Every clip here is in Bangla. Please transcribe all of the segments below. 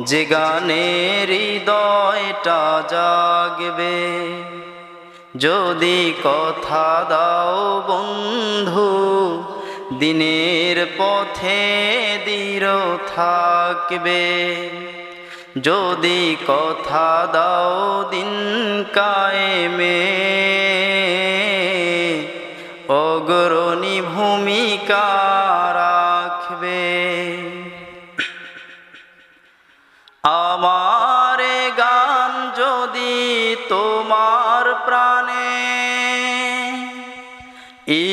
যে গানের হৃদয়টা জাগবে, যদি কথা দাও বন্ধু, দিনের পথে দৃঢ় থাকবে। যদি কথা দাও দিন কায়েমে, অগ্রণী ভূমিকা রাখবে।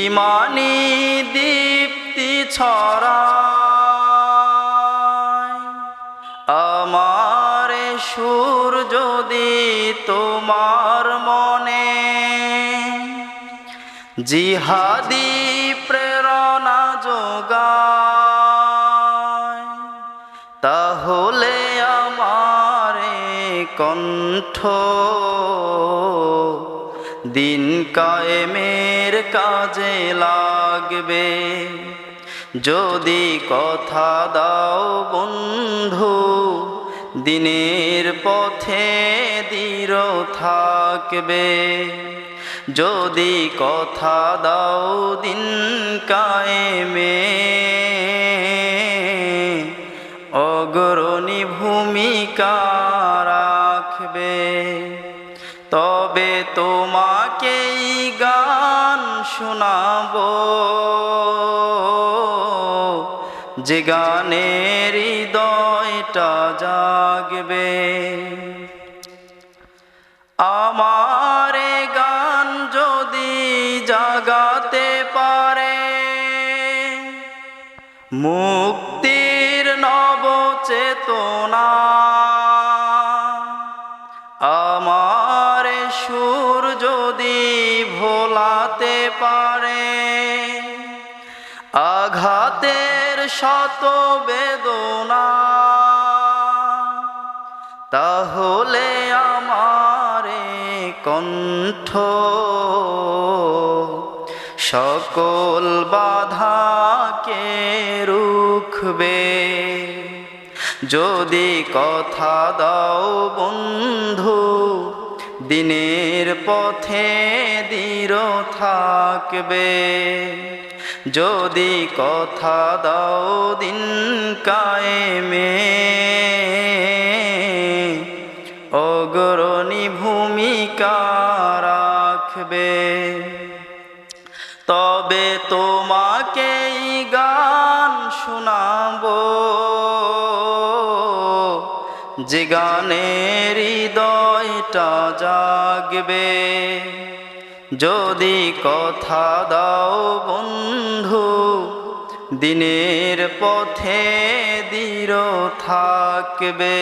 ইমানি দীপ্তি ছড়া আমার সুর যদি তোমার মনে জিহাদি প্রেরণা যোগা তাহলে আমার কণ্ঠ দিন কায়েমের কাজে লাগবে। যদি কথা দাও বন্ধু, দিনের পথে দৃঢ় থাকবে। যদি কথা দাও দিন কায়েমে, অগ্রণী ভূমিকা তবে তোমাকেই গান শোনাবো। যে গানের হৃদয়টা জাগবে, আমার গান যদি জাগাতে পারে, মুক্তির নব পারে আঘাতের শত বেদনা। তাহলে আমার কণ্ঠ। সকল বাধাকে রুখবে। যদি কথা দাও বন্ধু দিনের পথে দৃঢ় থাকবে। যদি কথা দাও দিন কায়েমে, অগ্রণী ভূমিকা রাখবে। তবে তোমাকেই গান শোনাবো। যে গানের হৃদয়টা জাগবে যদি কথা দাও বন্ধু দিনের পথে দৃঢ় থাকবে।